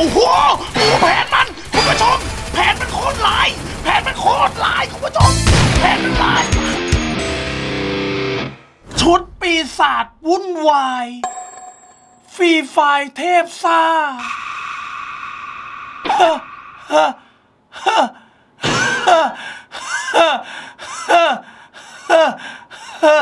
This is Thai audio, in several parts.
โอ้โหแผนมันคุณผู้ชมแผนมันโคตรลาย แผนมันโคตรลายคุณผู้ชมแผนมันลาย ชุดปีศาจวุ่นวาย ฟรีไฟล์เทพซ่าฮะฮะฮะฮะฮะฮะฮะ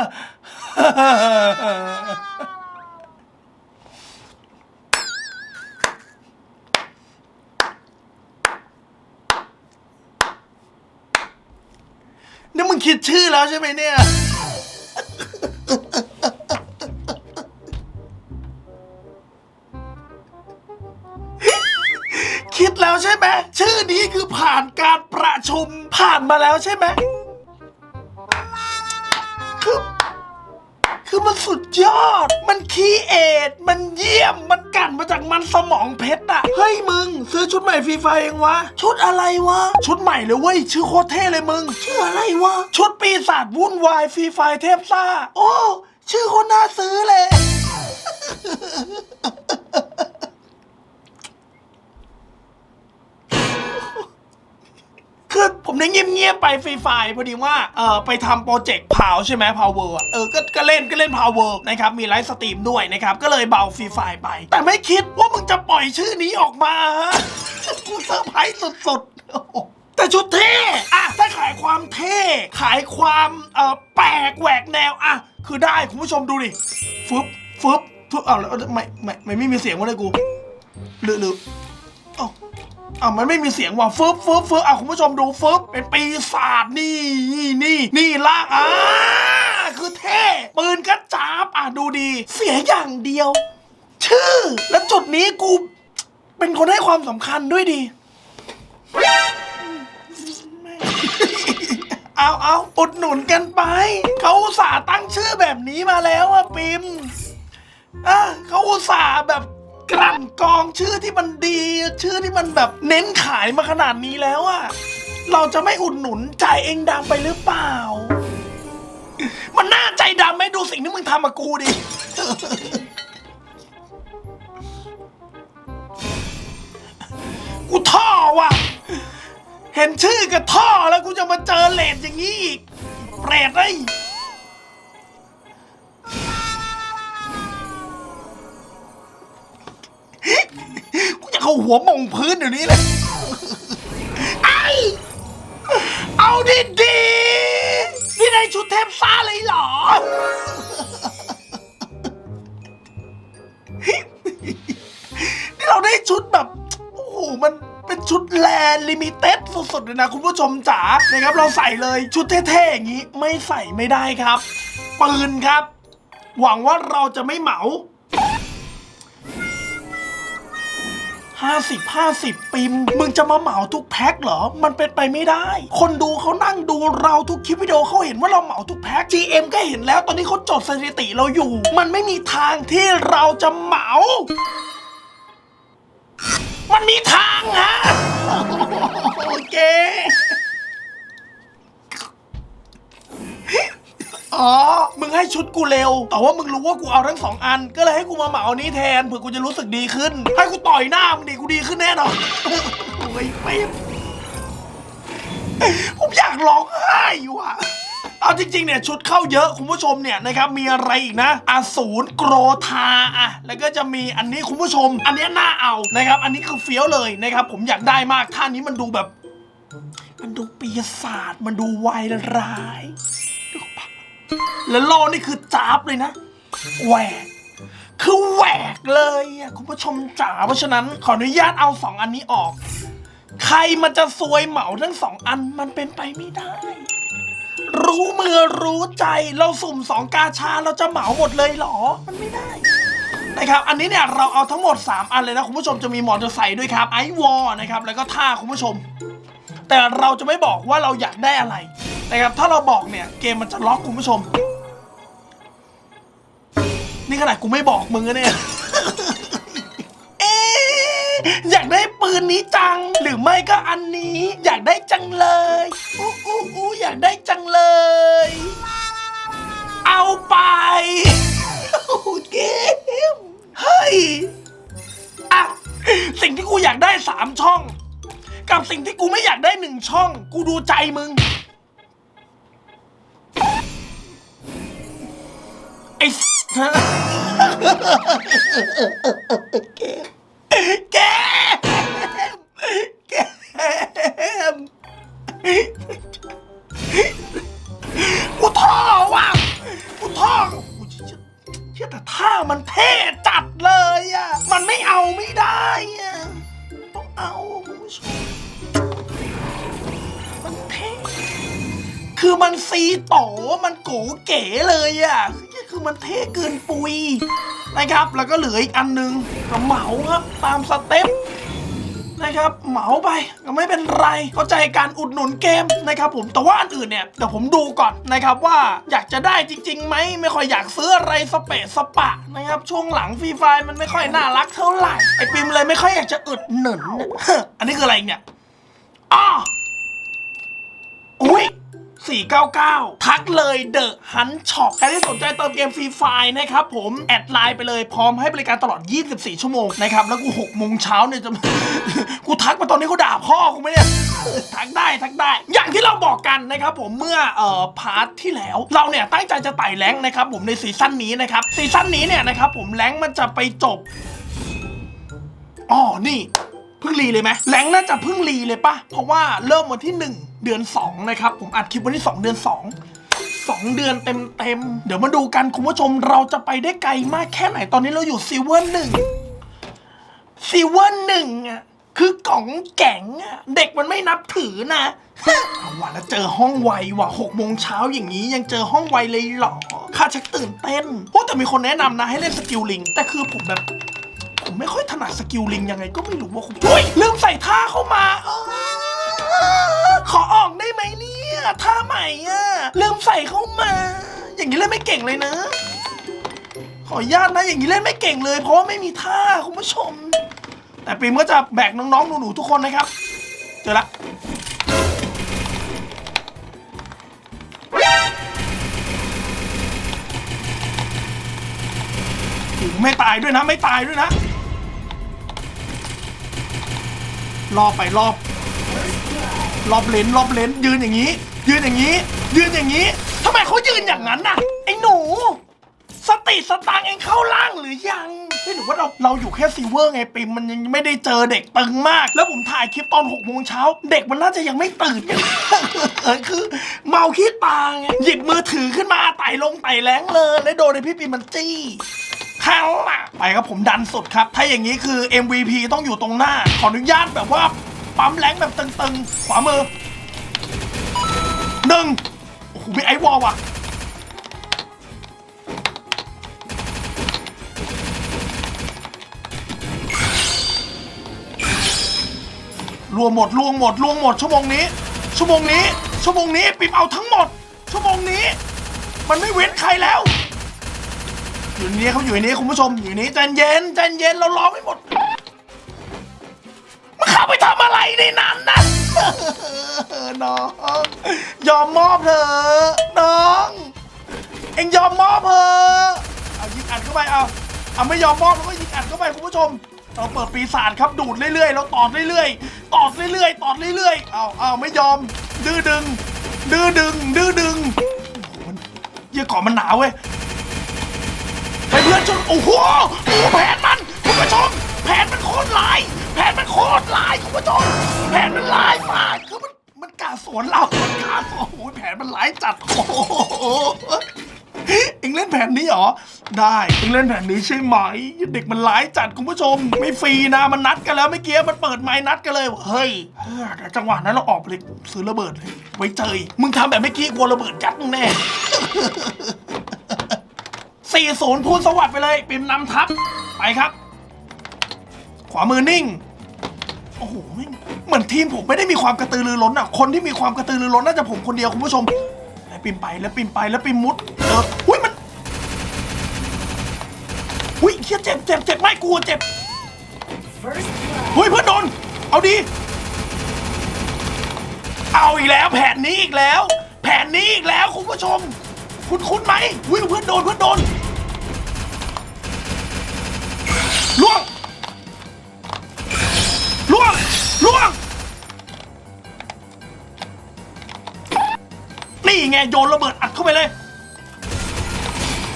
นี่มึงคิดชื่อแล้วใช่ไหมเนี่ย คิดแล้วใช่ไหมชื่อนี้คือผ่านการประชุมผ่านมาแล้วใช่ไหม คือมันสุดยอด มันคีเอทมันเยี่ยม มันกันมาจากมันสมองเพชรอะเฮ้ยมึง ซื้อชุดใหม่ฟรีไฟเองวะ ชุดอะไรวะ ชุดใหม่เลยเว้ย ชื่อโคตรเท่เลยมึง ชื่ออะไรวะ ชุดปีศาจวุ่นวายฟรีไฟเทพซ่า โอ้ ชื่อคนน่าซื้อเลย คือ ผมได้เงียบๆไปฟรีไฟพอดีว่าเออไปทำโปรเจกต์พาวใช่ไหมพาวเวอร์เออก็ก็เล่นก็เล่นพาวเวอร์นะครับมีไลฟ์สตรีมด้วยนะครับก็เลยเบาฟรีไฟไป แต่ไม่คิดว่ามึงจะปล่อยชื่อนี้ออกมาฮะกูเซอร์ไพรส์สุดๆโอ้โหแต่ชุดเท่อะถ้าขายความเท่ขายความเออแปลกแหวกแนวอะคือได้คุณผู้ชมดูดิฟึบฟึบฟึบเอาแล้วไม่ไม่ไม่ไม่มีเสียงวะเลยกูหรือหรือเอ้า อะมันไม่มีเสียงว่ะฟึบฟึบฟึบอะคุณผู้ชมดูฟึบเป็นปีศาจนี่นี่นี่นี่ลากอ่าคือเท่ปืนกระจาบอะดูดี เสียอย่างเดียว ชื่อ และจุดนี้กูเป็นคนให้ความสำคัญด้วยดีเอาเอาอุดหนุนกันไป เขาอุตส่าห์ตั้งชื่อแบบนี้มาแล้วอะปิมอะเขาอุตส่าห์แบบ กลั่นกรองชื่อที่มันดี ชื่อที่มันแบบเน้นขายมาขนาดนี้แล้วอะเราจะไม่อุดหนุนใจเองดำไปหรือเปล่า มันน่าใจดำไหมดูสิ่งที่มึงทำกับกูดิ กูท่อว่ะ เห็นชื่อกับท่อแล้วกูจะมาเจอเลดอย่างนี้อีกเปรตไอ้ เข้าหัวมงพื้นเดี๋ยวนี้เลยไอเอาดีดีๆนี่ในชุดเทพซ่าเลยเหรอ นี่เราได้ชุดแบบ โอ้โห มันเป็นชุดแลนลิมิเต็ดสุดๆเลยนะ คุณผู้ชมจ๋า นะครับ เราใส่เลยชุดเท่ๆอย่างนี้ ไม่ใส่ไม่ได้ครับ ปืนครับ หวังว่าเราจะไม่เหมา ห้าสิบห้าสิบปิม มึงจะมาเหมาทุกแพ็คเหรอ มันเป็นไปไม่ได้ คนดูเขานั่งดูเราทุกคลิปวิดีโอเขาเห็นว่าเราเหมาทุกแพ็ค GM ก็เห็นแล้วตอนนี้เขาจดสถิติเราอยู่ มันไม่มีทางที่เราจะเหมา มันมีทางฮะโอเค อ๋อ มึงให้ชุดกูเร็ว แต่ว่ามึงรู้ว่ากูเอาทั้งสองอัน ก็เลยให้กูมาเหมาอันนี้แทนเผื่อกูจะรู้สึกดีขึ้น ให้กูต่อยหน้ามึงดิกูดีขึ้นแน่นอนโอ้ยเป็ดผมอยากร้องไห้อยู่อะเอาจริงๆเนี่ยชุดเข้าเยอะคุณผู้ชมเนี่ยนะครับมีอะไรอีกนะอาสูรโกรธาอะแล้วก็จะมีอันนี้คุณผู้ชม อันนี้น่าเอานะครับ อันนี้คือเฟี้ยวเลยนะครับ ผมอยากได้มากท่านี้มันดูแบบ มันดูปีศาจมันดูวายร้าย แล้วโลนี่คือจ้าบเลยนะแหวกคือแหวกเลยอะคุณผู้ชมจ๋าเพราะฉะนั้นขออนุญาตเอาสองอันนี้ออก ใครมันจะซวยเหมาทั้งสองอันมันเป็นไปไม่ได้ รู้มือรู้ใจเราสุ่มสองกาชาเราจะเหมาหมดเลยเหรอ มันไม่ได้นะครับอันนี้เนี่ยเราเอาทั้งหมด 3 อันเลยนะคุณผู้ชมจะมีมอเตอร์ไซค์ด้วยครับไอวอนะครับแล้วก็ท่าคุณผู้ชม แต่เราจะไม่บอกว่าเราอยากได้อะไร นะครับถ้าเราบอกเนี่ยเกมมันจะล็อกคุณผู้ชม นี่ขนาดกูไม่บอกมึงนะเนี่ยเอ๊อยากได้ปืนนี้จัง หรือไม่ก็อันนี้ อยากได้จังเลยอู้อู้อู้อยากได้จังเลย เอาไปโอเคเฮ้ยอะสิ่งที่กูอยากได้สามช่อง กับสิ่งที่กูไม่อยากได้หนึ่งช่อง กูดูใจมึง แกแกแกมกูท่อว่ะกูท่อกูเชื่อเชื่อแต่ท่ามันเท่จัดเลยอะ มันไม่เอาไม่ได้อะต้องเอาคุณผู้ชมมันเท่ คือมันซีโตมันโกเก๋เลยอะ คือมันเท่เกินปุยนะครับ แล้วก็เหลืออีกอันหนึงก็เหมาครับตามสเต็ปนะครับเหมาไปก็ไม่เป็นไรเข้าใจการอุดหนุนเกมนะครับผมแต่ว่าอันอื่นเนี่ยเดี๋ยวผมดูก่อนนะครับว่าอยากจะได้จริงๆไหมไม่ค่อยอยากซื้ออะไรสเปะสปะนะครับช่วงหลังฟรีไฟมันไม่ค่อยน่ารักเท่าไหร่ไอปิมเลยไม่ค่อยอยากจะอุดหนุนอันนี้คืออะไรเนี่ยอ้ออุ้ย 499 ทักเลยเดอะฮันช็อปใครที่สนใจเติมเกมฟรีไฟนะครับผม แอดไลน์ไปเลยพร้อมให้บริการตลอด 24 ชั่วโมงนะครับ แล้วกู6โมงเช้าเนี่ยจะกูทักมาตอนนี้เขาด่าพ่อกูไหมเนี่ยทักได้ทักได้ อย่างที่เราบอกกันนะครับผมเมื่อเอ่อพาร์ทที่แล้ว เราเนี่ยตั้งใจจะไต่แรงนะครับผมในซีซั่นนี้นะครับซีซั่นนี้เนี่ยนะครับผมแรงมันจะไปจบอ๋อนี่ เพิ่งรีเลยไหมแรงน่าจะเพิ่งรีเลยปะเพราะว่าเริ่มวันที่ 1 เดือน 2 นะครับ ผมอัดคลิปวันที่ 2 เดือน 2 2 เดือนเต็มเต็มๆเดี๋ยวมาดูกันคุณผู้ชมเราจะไปได้ไกลมากแค่ไหนตอนนี้เราอยู่ซิเวอร์หนึ่งซิเวอร์หนึ่งอะคือกล่องแก๋งอะเด็กมันไม่นับถือนะเอาว่ะแล้วเจอห้องไวว่ะหกโมงเช้าอย่างนี้ยังเจอห้องไวเลยเหรอข้าชักตื่นเต้นโอ้แต่มีคนแนะนำนะให้เล่นสกิลลิงแต่คือผมแบบ ไม่ค่อยถนัดสกิลลิงยังไงก็ไม่รู้ว่าคุณเฮ้ยลืมใส่ท่าเข้ามาเออขอออกได้ไหมเนี่ยท่าใหม่อะลืมใส่เข้ามา อย่างนี้เล่นไม่เก่งเลยนะ ขออนุญาตนะอย่างนี้เล่นไม่เก่งเลย เพราะว่าไม่มีท่าคุณผู้ชม แต่ปิมก็จะแบกน้องๆหนูๆทุกคนนะครับ เจอละไม่ตายด้วยนะ ไม่ตายด้วยนะ รอบไปรอบรอบเลนรอบเลนยืนอย่างนี้ ยืนอย่างนี้ ยืนอย่างนี้ทำไมเขายืนอย่างนั้นน่ะไอ้หนู สติสตางค์เองเข้าล่างหรือยังเฮ้ยหรือว่าเราเราอยู่แค่ซิลเวอร์ไงปิมมันยังไม่ได้เจอเด็กตึงมาก แล้วผมถ่ายคลิปตอน6กโมงเช้าเด็กมันน่าจะยังไม่ตื่นกันเออคือ เมาขี้ตาไงหยิบมือถือขึ้นมาไต่ลงไต่แรงเลยแล้วโดนไอ้พี่ปิมมันจี้ ขางหลังไปครับผมดันสุดครับ ถ้าอย่างนี้คือ MVP ต้องอยู่ตรงหน้า ขออนุญาตแบบว่า ปั๊มแรงแบบตึงๆ ขวามือหนึ่งโอ้โหมีไอวอลว่ะรวมหมดรวมหมดรวมหมดชั่วโมงนี้ ชั่วโมงนี้ ชั่วโมงนี้ปิมเอาทั้งหมด ชั่วโมงนี้ มันไม่เว้นใครแล้ว อยู่ในนี้เขาอยู่ในนี้คุณผู้ชมอยู่ในนี้ใจเย็นใจเย็นเรารอไม่หมดมันเข้าไปทำอะไรในนั้นนะน้องยอมมอบเถอะน้อง เอ็งยอมมอบเถอะเอายิงอัดเข้าไปเอาเอาไม่ยอมมอบแล้วก็ยิงอัดเข้าไปคุณผู้ชมเราเปิดปีศาจครับดูดเรื่อยๆเราตอดเรื่อยๆตอดเรื่อยๆตอดเรื่อยๆเอาเอาไม่ยอมดื้อดึงดื้อดึงดื้อดึงมันเยี่ยเกาะมันหนาวเว้ย เพื่อนจนโอ้โหแผนมันคุณผู้ชมแผนมันโคตรลาย แผนมันโคตรลายคุณผู้ชมแผนมันลายมากคือมันมันกาสวนเรามันกล้าสวนโอ้โหแผนมันลายจัดโอ้โหเอ็งเล่นแผนนี้เหรอ ได้เอ็งเล่นแผนนี้ใช่ไหมเด็กมันร้ายจัดคุณผู้ชม ไม่ฟรีนะมันนัดกันแล้วเมื่อกี้มันเปิดไม้นัดกันเลยเฮ้ยเฮ้ยแต่จังหวะนั้นเราออกไปเลยซื้อระเบิดเลยไว้เจอมึงทำแบบเมื่อกี้กลัวระเบิดยัดมึงแน่ 40พูนสวัสดไปเลย ปิมนำทัพไปครับ ขวามือนิ่ง โอ้โหแม่งเหมือนทีมผมไม่ได้มีความกระตือรือร้นอะ คนที่มีความกระตือรือร้นน่าจะผมคนเดียวคุณผู้ชม แล้วปิมไปแล้วปิมไปแล้วปิมมุดเอออุ้ยมันอุ้ยเฮียเจ็บเจ็บเจ็บไม่กลัวเจ็บเฮ้ยเพื่อนโดน เอาดี เอาอีกแล้ว แผนนี้อีกแล้ว แผนนี้อีกแล้วคุณผู้ชม คุณคุณไหมวิเพื่อนโดนเพื่อนโดน ล้วงล้วงล้วง นี่ไงโยนระเบิดอัดเข้าไปเลย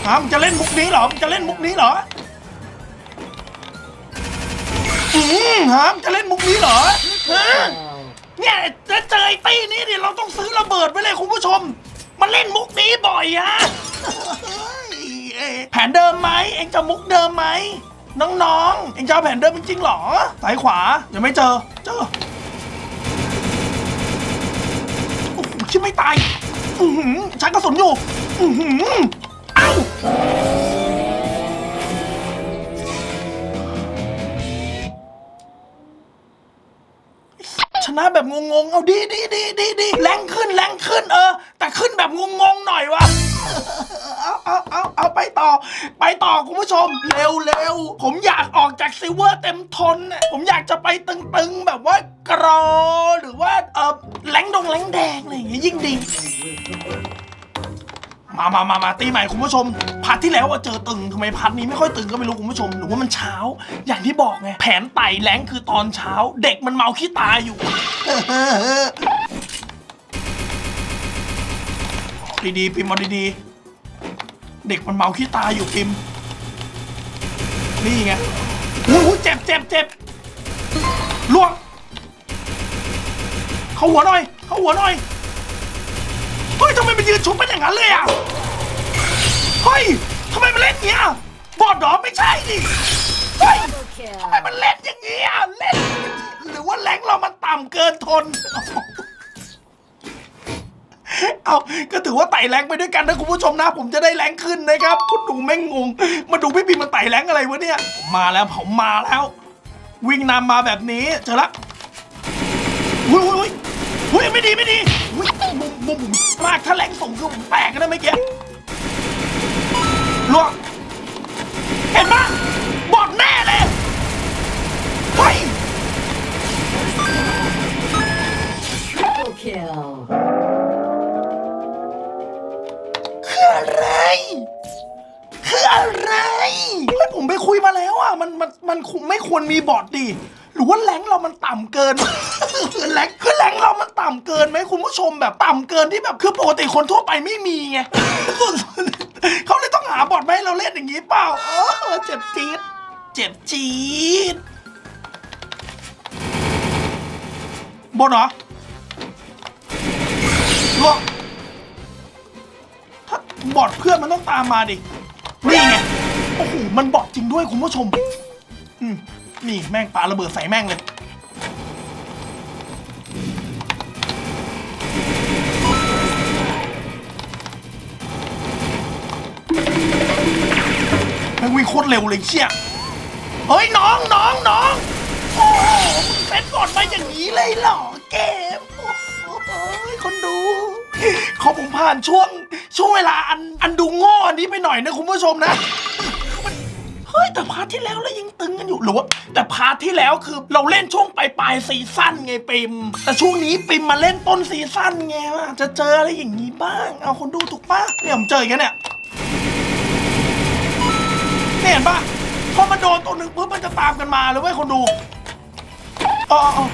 อามจะเล่นมุกนี้เหรอมจะเล่นมุกนี้เหรอ อืมฮามจะเล่นมุกนี้เหรอฮะเนี่ยจะเจอไอ้ตี้นี้เนี่ยเราต้องซื้อระเบิดไปเลยคุณผู้ชม มันเล่นมุกนี้บ่อยอะแผนเดิมไหมเองจะมุกเดิมไหม น้องๆ เอ็งจะเอาแผนเดิมจริงๆหรอซ้ายขวา ยังไม่เจอ เจอ โอ้โหชิบไม่ตาย อือหือชักกระสุนอยู่ อือหือเอ้า นะแบบงงๆ เอาดีดีดีดีดีแรงขึ้นแรงขึ้นเออ แต่ขึ้นแบบงงๆหน่อยวะเอาเอาเอาเอาไปต่อ ไปต่อคุณผู้ชม เร็วเร็วผมอยากออกจากซิเวอร์เต็มทนน่ะผมอยากจะไปตึงๆ แบบว่ากรอหรือว่าเออแรงดงแรงแดงอะไรอย่างเงี้ยยิ่งดี มามามามาตีใหม่คุณผู้ชมพาร์ทที่แล้วว่าเจอตึงทำไมพาร์ทนี้ไม่ค่อยตึงก็ไม่รู้คุณผู้ชมหรือว่ามันเช้า อย่างที่บอกไงแผนไต่แรงคือตอนเช้า เด็กมันเมาขี้ตายอยู่ ดีๆปิมเอาดีๆเด็กมันเมาขี้ตายอยู่ปิม นี่ไงอู้หูเจ็บเจ็บเจ็บล่วง เขาหัวหน่อย เขาหัวหน่อย ฮ้ยทำไมมันยืนชุบเป็นอย่างนั้นเลยอะ เฮ้ยทำไมมันเล่นเงี้ย บอดดอไม่ใช่ดิ เฮ้ยทำไมมันเล่นอย่างเงี้ย เล่น หรือว่าแรงเรามันต่ำเกินทน เอาก็ถือว่าไต่แรงไปด้วยกันนะคุณผู้ชมนะ ผมจะได้แรงขึ้นนะครับ คุณดูแม่งงง มาดูพี่ปีมันไต่แรงอะไรวะเนี่ย มาแล้วผมมาแล้ว วิ่งนำมาแบบนี้เจอละอุ้ยอุ้ยอุ้ยไม่ดีไม่ดีอุ้ย มุมมุมผมมากถ้าแรงส่งคือผมแตกกันนะเมื่อกี้ลวกเห็นปะบอดแน่เลยไป Triple kill. คืออะไร คืออะไรเฮ้ยผมไปคุยมาแล้วอะมันมันมันไม่ควรมีบอร์ดดิหรือว่าแรงเรามันต่ำเกิน คือแรงคือแรงเรามันต่ำเกินไหมคุณผู้ชมแบบต่ำเกินที่แบบคือปกติคนทั่วไปไม่มีไงเขาเลยต้องหาบอดมาให้เราเล่นอย่างนี้เปล่า เออเจ็บจี๊ดเจ็บจี๊ดบนเหรอลวกถ้าบอดเพื่อนมันต้องตามมาดิ นี่ไง โอ้โห มันบอดจริงด้วยคุณผู้ชม อืมนี่แม่งปาระเบิดใส่แม่งเลย แม่งวิ่งโคตรเร็วเลยเชี่ย เฮ้ย น้องน้องน้อง โอ้โหเป็นบอดมาอย่างนี้เลยเหรอเกม โอ้โหคนดูขอผมผ่านช่วง ช่วงเวลาอันอันดูโง่อันนี้ไปหน่อยนะคุณผู้ชมนะเฮ้ยแต่พาร์ทที่แล้วเรายังตึงกันอยู่หรือว่าแต่พาร์ทที่แล้วคือเราเล่นช่วงปลายปลายๆซีซั่นไงปิม แต่ช่วงนี้ปิมมาเล่นต้นซีซั่นไงว่าจะเจออะไรอย่างนี้บ้าง เอาคนดูถูกปะเนี่ยผมเจออีกแล้วเนี่ย เนี่ยเห็นปะพอมันโดนตัวหนึ่งปุ๊บมันจะตามกันมาเลยเว้ยคนดูอ๋ออ๋อ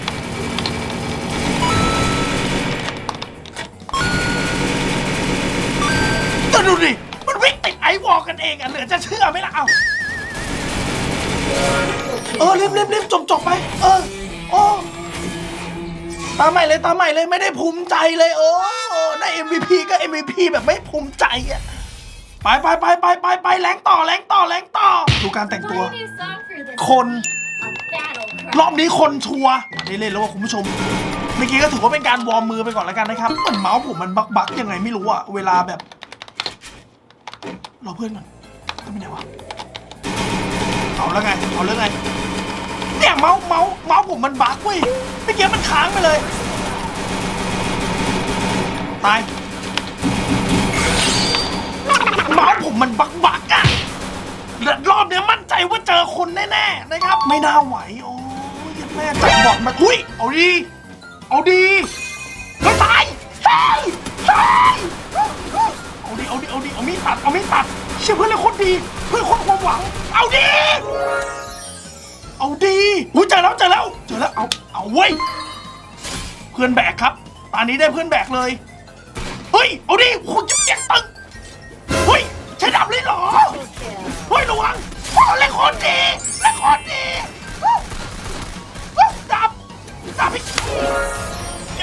ก็ดูดิ มันวิ่งติดไอวอลกันเองอะ เหลือจะเชื่อไหมล่ะ เอาเออรีบรีบรีบจบจบไป เออ โอ้ตาใหม่เลยตาใหม่เลยไม่ได้ภูมิใจเลยเออได้ MVP ก็ MVP แบบไม่ภูมิใจอะ ไปไปไปไปไปไปแรงต่อแรงต่อแรงต่อ ดูการแต่งตัว คน รอบนี้คนชัวร์ได้เล่นแล้วว่าคุณผู้ชม เมื่อกี้ก็ถือว่าเป็นการวอร์มมือไปก่อนแล้วกันนะครับเหมือนเมาส์ผมมันบักบักๆยังไงไม่รู้อะเวลาแบบ รอเพื่อนก่อนจะไปไหนวะเอาแล้วไงเอาแล้วไงเนี่ยเมาส์เมาส์เมาส์ผมมันบักเว้ยเมื่อกี้มันค้างไปเลย ตาย เมาส์ผมมันบักบักอะและรอบเนี้ยมั่นใจว่าเจอคนแน่ๆนะครับ ไม่น่าไหวโอ้ยแม่จับบอดมาอุ้ยเอาดี เอาดีไม่ตายตายตาย ดีเอาดีเอาดีเอามีดตัดเอามีดตัดเชื่อเพื่อนเลยโคตรดีเพื่อนโคตรความหวัง เอาดีเอาดีอุ้เจอแล้วเจอแล้วเจอแล้วเอาเอาเว้ยเพื่อนแบกครับตอนนี้ได้เพื่อนแบกเลยเฮ้ยเอาดิโอ้ยเจ็บตึงเฮ้ยใช้ดาบเลยเหรอเฮ้ยระวังโอ้เล่นโคตรดีเล่นโคตรดีดาบดาบพี่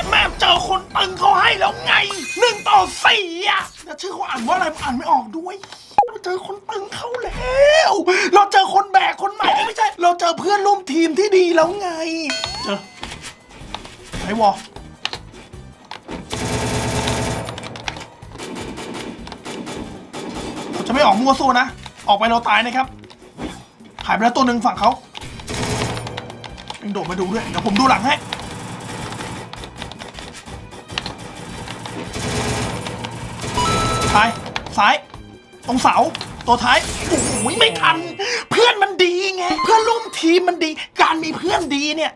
แม่เจอคนตึงเขาให้แล้วไงหนึ่งต่อสี่อะแล้วชื่อเขาอ่านว่าอะไรผมอ่านไม่ออกด้วย เราเจอคนตึงเขาแล้ว เราเจอคนแบกคนใหม่เอ้ยไม่ใช่ เราเจอเพื่อนร่วมทีมที่ดีแล้วไง เจอไอ้วอผมจะไม่ออกมัวสู้นะ ออกไปเราตายนะครับ หายไปแล้วตัวหนึ่งฝั่งเขายังโดดมาดูด้วย เดี๋ยวผมดูหลังให้ ซ้ายซ้าย ตรงเสา ตัวท้าย โอ้โหไม่ทัน เพื่อนมันดีไง เพื่อนร่วมทีมมันดี การมีเพื่อนดีเนี่ย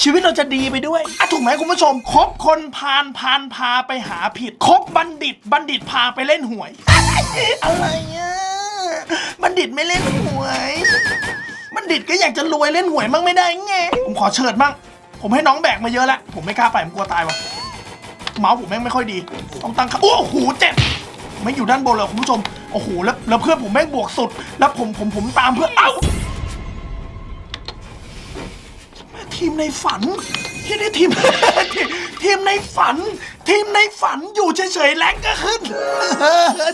ชีวิตเราจะดีไปด้วยอะถูกไหมคุณผู้ชม คบคนพาลพาลพาไปหาผิด คบบัณฑิต บัณฑิตพาไปเล่นหวย อะไรอะ บัณฑิตไม่เล่นหวย บัณฑิตก็อยากจะรวยเล่นหวยมั่งไม่ได้ไง ผมขอเชิดมั่ง ผมให้น้องแบกมาเยอะแล้ว ผมไม่กล้าไปผมกลัวตายว่ะเมาส์ผมแม่งไม่ค่อยดี ต้องตั้งค่าโอ้โหเจ็บ ไม่อยู่ด้านบนเลยคุณผู้ชม โอ้โห แล้วแล้วเพื่อนผมแม่งบวกสุด แล้วผมผมผมตามเพื่อนเอ้าทีมในฝันที่นี่ทีม ทีมในฝัน ทีมในฝันอยู่เฉยๆแรงก็ขึ้น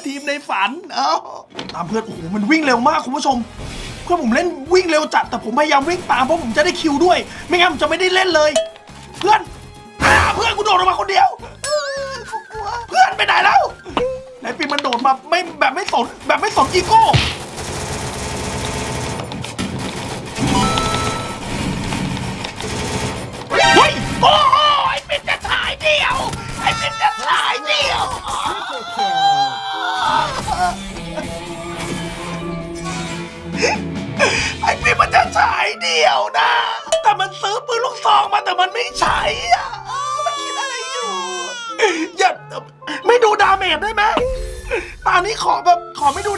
ทีมในฝัน เอ้าตามเพื่อนโอ้โหมันวิ่งเร็วมากคุณผู้ชมเพื่อนผมเล่นวิ่งเร็วจัดแต่ผมพยายามวิ่งตามเพราะผมจะได้คิวด้วย ไม่งั้นผมจะไม่ได้เล่นเลย เพื่อนอเพื่อนกูโดดออกมาคนเดียวเพื่อนไปไหนแล้ว ไหนปีมันโดดมาไม่แบบไม่สนแบบไม่สนอีโก้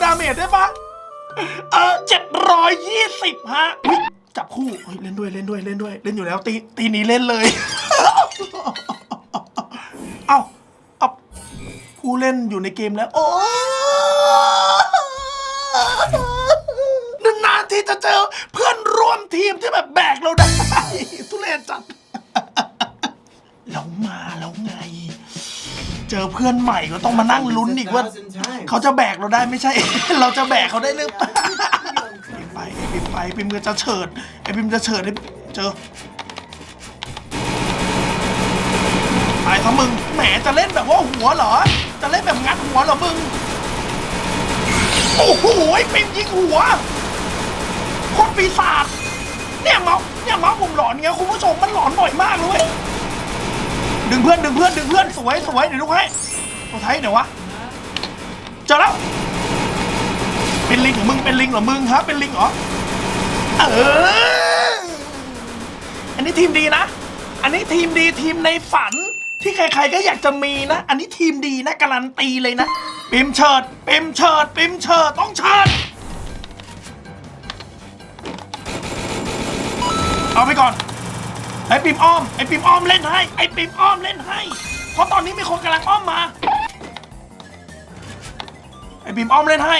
ดูดาเมจได้ปะเออเจ็ดร้อยยี่สิบฮะอุ๊ยจับคู่เฮ้ยเล่นด้วยเล่นด้วยเล่นด้วย เล่นอยู่แล้ว ตีตีนี้เล่นเลย เอ้าเอาผู้เล่นอยู่ในเกมแล้ว โอ้นานๆที่จะเจอเพื่อนร่วมทีมที่แบบแบกเราได้ ทุเรศจัด เรามาแล้วไง เจอเพื่อนใหม่ก็ต้องมานั่งลุ้นอีกว่า เขาจะแบกเราได้ไม่ใช่ เราจะแบกเขาได้หรือเปล่าปิมไปไอ้ปิมไปปิมก็จะเฉิดไอ้ปิมจะเฉิดให้เจอตายซะมึงแหมจะเล่นแบบว่าหัวเหรอ จะเล่นแบบงัดหัวเหรอมึงโอ้โหไอ้ปิมยิงหัวโคตรปีศาจเนี่ยเมาส์เนี่ยเมาส์ผมหลอนไงคุณผู้ชมมันหลอนบ่อยมากเลยเว้ย ดึงเพื่อนดึงเพื่อนดึงเพื่อนสวยสวยเดี๋ยวดูให้ตัวท้ยเดี๋ยววะเจอแล้ว เป็นลิงเหรอมึงเป็นลิงเหรอมึงฮะเป็นลิงเหรอเอออันนี้ทีมดีนะ อันนี้ทีมดีทีมในฝันที่ใครๆก็อยากจะมีนะ อันนี้ทีมดีนะการันตีเลยนะปิมเฉิดปิมเฉิดปิมเฉิดต้องเฉิดเอาไปก่อน ไอ้ปิมอ้อมไอ้ปิมอ้อมเล่นให้ไอ้ปิมอ้อมเล่นให้ เพราะตอนนี้มีคนกำลังอ้อมมา ไอ้ปิมอ้อมเล่นให้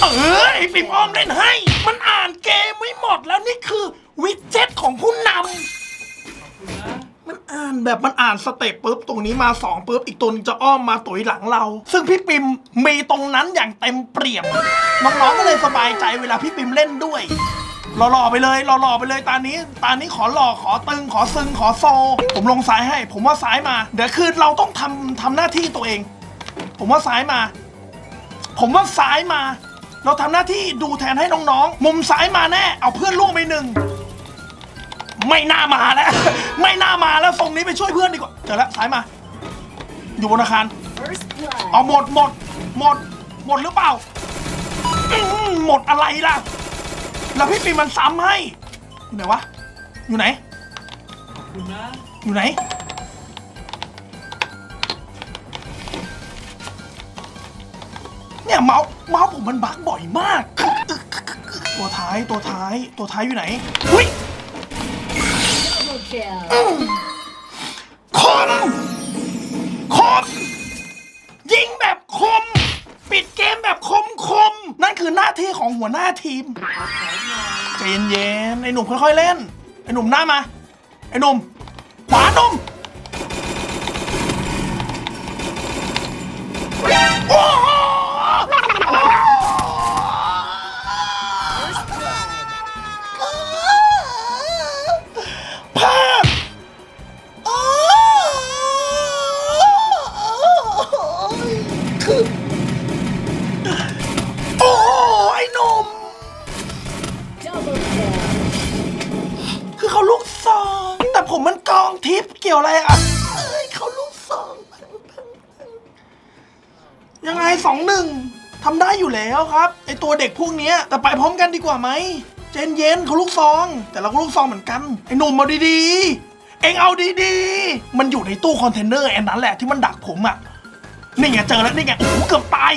เออไอ้ปิมอ้อมเล่นให้ มันอ่านเกมไม่หมดแล้วนี่คือวิดเจ็ตของผู้นำมันอ่านแบบมันอ่านสเต็ปปุ๊บตรงนี้มาสองปุ๊บอีกตัวนึงจะอ้อมมาตุยหลังเรา ซึ่งพี่ปิมมีตรงนั้นอย่างเต็มเปี่ยมน้องๆก็เลยสบายใจเวลาพี่ปิมเล่นด้วย หล่อๆไปเลยหล่อๆไปเลยตานี้ ตานี้ขอหล่อขอตึงขอซึงขอโซ ผมลงซ้ายให้ ผมว่าซ้ายมา เดี๋ยวคือเราต้องทำทำหน้าที่ตัวเอง ผมว่าซ้ายมา ผมว่าซ้ายมา เราทำหน้าที่ดูแทนให้น้องๆ มุมซ้ายมาแน่ เอาเพื่อนล่วงไปหนึ่ง ไม่น่ามาแล้ว ไม่น่ามาแล้วทรงนี้ไปช่วยเพื่อนดีกว่า เจอแล้วซ้ายมา อยู่บนอาคาร First blood. เอาหมดหมดหมดหมดหรือเปล่าอื้อหือหมดอะไรล่ะ แล้วพี่ปีมันซ้ำให้ อยู่ไหนวะ อยู่ไหนอยู่ไหน เนี่ยเมาส์เมาส์ผมมันบั๊กบ่อยมาก ตัวท้ายตัวท้ายตัวท้ายอยู่ไหนอุ้ย Double kill. คม หัวหน้าทีมใจเย็นๆไอ้หนุ่มค่อยๆเล่น ไอ้หนุ่มหน้ามา ไอ้หนุ่มขวาหนุ่ม กว่าไหมเจนเย็นเขาลูกซอง แต่เราก็ลูกซองเหมือนกัน ไอหนุ่มเอาดีๆ เองเอาดีๆ มันอยู่ในตู้คอนเทนเนอร์แอนนั้นแหละที่มันดักผมอะ นี่ไงเจอแล้วนี่ไงโอ้โหเกือบตาย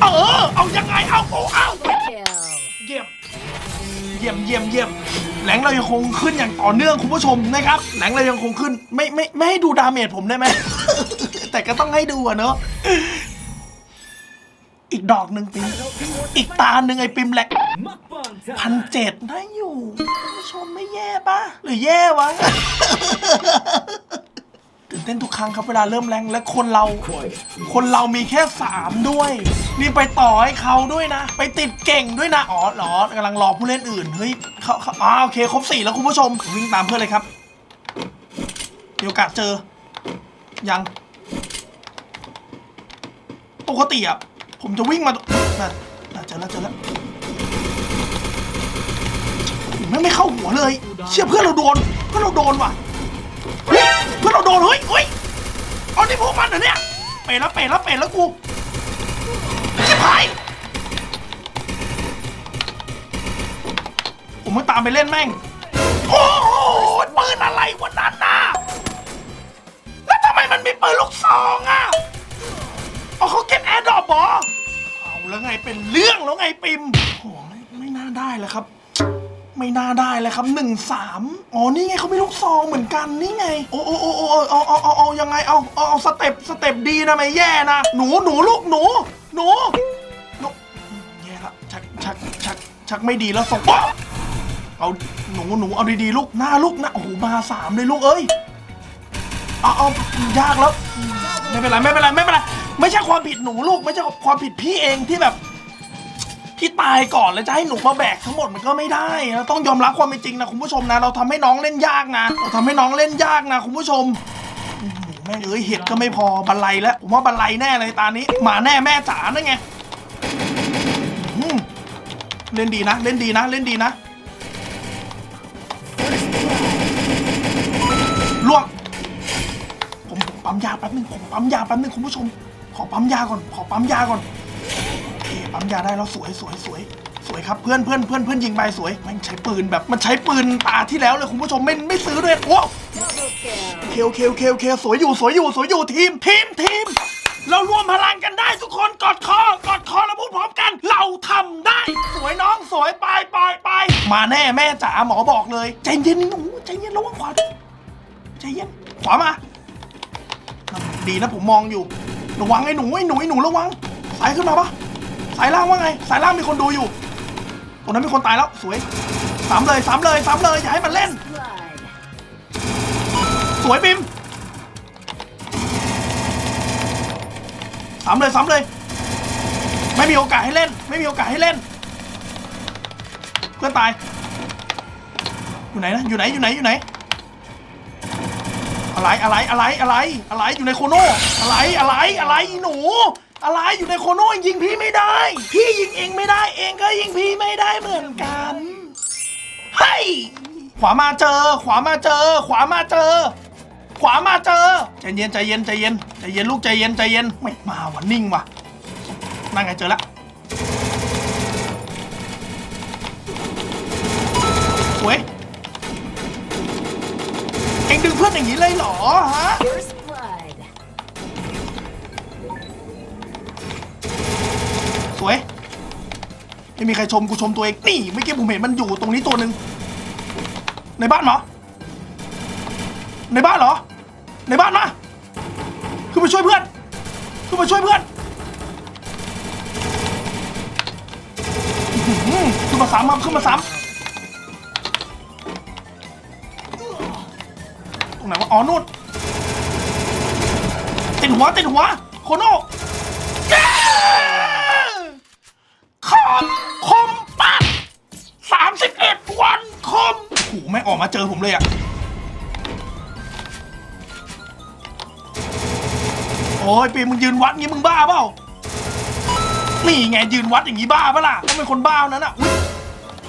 เออ เอายังไง เอาโอ้เอาเยี่ยมเยี่ยมเยี่ยมเยี่ยมแหลงเรายังคงขึ้นอย่างต่อเนื่องคุณผู้ชมนะครับแหลงเรายังคงขึ้นไม่ไม่ไม่ให้ดูดาเมจผมได้ไหม แต่ก็ต้องให้ดูอะเนาะอีกดอกหนึ่งปิมอีกตาหนึ่งไอ้ปิมแหลก พันเจ็ดได้อยู่คุณผู้ชมไม่แย่ปะหรือแย่วะ ตื่นเต้นทุกครั้งครับเวลาเริ่มแรงและคนเรา คนเรามีแค่สามด้วย นี่ไปต่อให้เขาด้วยนะ ไปติดเก่งด้วยนะ อ๋อเหรอกำลังรอผู้เล่นอื่น เฮ้ยเขาเขาอ๋อโอเค ครบสี่แล้วคุณผู้ชม วิ่งตามเพื่อนเลยครับมีโอกาสเจอ ยัง ปกติอะ ผมจะวิ่งมาตน่ะน่ะเจอแล้วเจอแล้ว ไม่ไม่เข้าหัวเลย เชื่อเพื่อนเราโดน เพื่อนเราโดนว่ะเฮ้ยเพื่อนเราโดนเฮ้ยเฮ้ยเอานี่พวกมันเหรอเนี่ย เปแล้วเปแล้วเปแล้วกูชิบหายผมม่ตามไปเล่นแม่ง โอ้โหปืนอะไรวันนั้นน่ะแล้วทำไมมันมีปืนลูกซองอะเอาเขาเก็บแอร์ดรอปบอเอาแล้วไงเป็นเรื่องแล้วไงปิมโอ้ไม่ไม่น่าได้แล้วครับ ไม่น่าได้เลยครับหนึ่งสามอ๋อนี่ไงเขามีลูกซองเหมือนกันนี่ไง โอ้โอ้โอ้โอ้เอาเอาเอาเอายังไงเอาเอาเอาสเต็ปสเต็ปดีนะไม่แย่นะหนูหนูลูกหนู หนูหนูแย่ละชักชักชักชักไม่ดีแล้วส่งเอาหนูหนูเอาดีๆลูกหน้าลูกนะโอ้โหมาสามเลยลูกเอ้ยเอาเอายากแล้วไม่เป็นไรไม่เป็นไรไม่เป็นไรไม่ใช่ความผิดหนูลูก ไม่ใช่ความผิดพี่เองที่แบบ ที่ตายก่อนแล้วจะให้หนูมาแบกทั้งหมดมันก็ไม่ได้เราต้องยอมรับความเป็นจริงนะคุณผู้ชมนะ เราทำให้น้องเล่นยากนะ เราทำให้น้องเล่นยากนะคุณผู้ชมแม่เอ้ยเห็ดก็ไม่พอบันไลแล้วผมว่าบันไลแน่เลยตานี้หมาแน่แม่จ๋านั่นไงเล่นดีนะ เล่นดีนะ เล่นดีนะล่วงผมปั๊มยาแป๊บนึงผมปั๊มยาแป๊บนึงคุณผู้ชม ขอปั๊มยาก่อน ขอปั๊มยาก่อน ปั๊มยาได้แล้วสวยสวยสวยสวยครับเพื่อนเพื่อนเพื่อนเพื่อนยิงไปสวยแม่งใช้ปืนแบบมันใช้ปืนตาที่แล้วเลยคุณผู้ชมไม่ไม่ซื้อด้วยโอ้ Double kill. เคโอเคโอเคโอเคสวยอยู่สวยอยู่สวยอยู่ทีมทีมทีมเรารวมพลังกันได้ทุกคนกอดคอกอดคอแล้วพูดพร้อมกัน เราทำได้ สวยน้องสวยไปไปไปมาแน่แม่จ๋าหมอบอกเลย ใจเย็นหนูใจเย็นระวังขวาใจเย็นขวามา ดีนะผมมองอยู่ ระวังไอ้หนูไอ้หนูไอ้หนูระวังสายขึ้นมาปะ สายล่างว่าไง สายล่างมีคนดูอยู่ตรงนั้นมีคนตายแล้วสวยสามเลยสามเลยสามเลยอย่าให้มันเล่น สวยปิมสามเลยสามเลย ไม่มีโอกาสให้เล่น ไม่มีโอกาสให้เล่น เพื่อนตาย อยู่ไหนนะอยู่ไหนอยู่ไหนอยู่ไหน อะไรอะไรอะไรอะไรอะไรอยู่ในโคโน่อะไรอะไรอะไรหนู อะไรอยู่ในโคโน่ยิงพี่ไม่ได้ พี่ยิงเองไม่ได้ เองก็ยิงพี่ไม่ได้เหมือนกันเฮ้ยขวามาเจอ ขวามาเจอ ขวามาเจอ ขวามาเจอใจเย็นใจเย็นใจเย็นใจเย็นลูกใจเย็นใจเย็นไม่มาว่ะนิ่งว่ะนั่งไงเจอแล้วสวยเอ็งดึงเพื่อนอย่างนี้เลยเหรอฮะ ไม่มีใครชมกูชมตัวเอง นี่เมื่อกี้ผมเห็นมันอยู่ตรงนี้ตัวหนึ่งในบ้านเหรอ ในบ้านเหรอ ในบ้านมาขึ้นมาช่วยเพื่อนขึ้นมาช่วยเพื่อนคือหือขึ้นมาสามครับขึ้นมาสามตรงไหนวะ อ๋อนู่นติดหัวติดหัว โคโน่ ไม่ออกมาเจอผมเลยอะโอ้ยปีมึงยืนวัดงี้มึงบ้าเปล่านี่ไงยืนวัดอย่างนี้บ้าปะล่ะต้องเป็นคนบ้านั้นอะ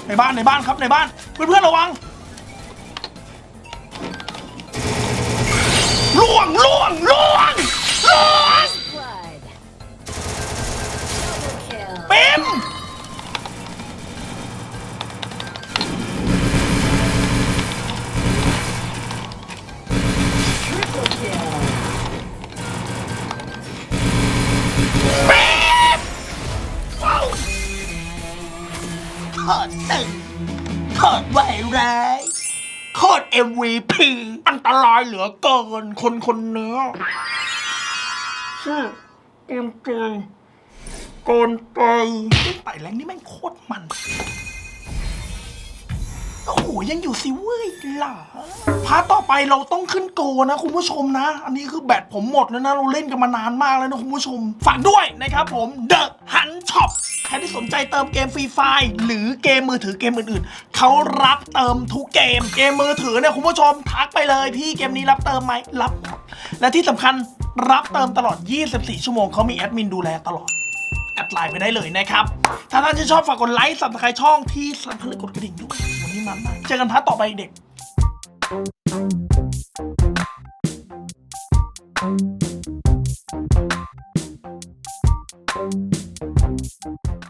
ในบ้านในบ้านครับในบ้านเพื่อนๆระวังล่วงล่วงล่วงล่วงายเหลือเกิน คนคนเนี้ยชื่อเอ็มเจโกนไปไต่แรงนี่แม่งโคตรมัน โอ้โหยังอยู่ซิเว้ยหล่ะพาร์ทต่อไปเราต้องขึ้นโกนะคุณผู้ชมนะ อันนี้คือแบตผมหมดแล้วนะ เราเล่นกันมานานมากแล้วนะคุณผู้ชม ฝากด้วยนะครับผม The Hunt Shop ใครที่สนใจเติมเกมฟรีไฟหรือเกมมือถือเกมอื่นๆ เขารับเติมทุกเกม เกมมือถือเนี่ยคุณผู้ชมทักไปเลยพี่เกมนี้รับเติมไหมรับ และที่สำคัญรับเติมตลอด 24 ชั่วโมงเขามีแอดมินดูแลตลอด แอดไลน์ไปได้เลยนะครับ ถ้าท่านที่ชอบฝากกดไลค์สับสไครช่องที่สำคัญเลยกดกระดิ่งด้วย ที่มัเจอกันพาร์ทต่อไปเด็ก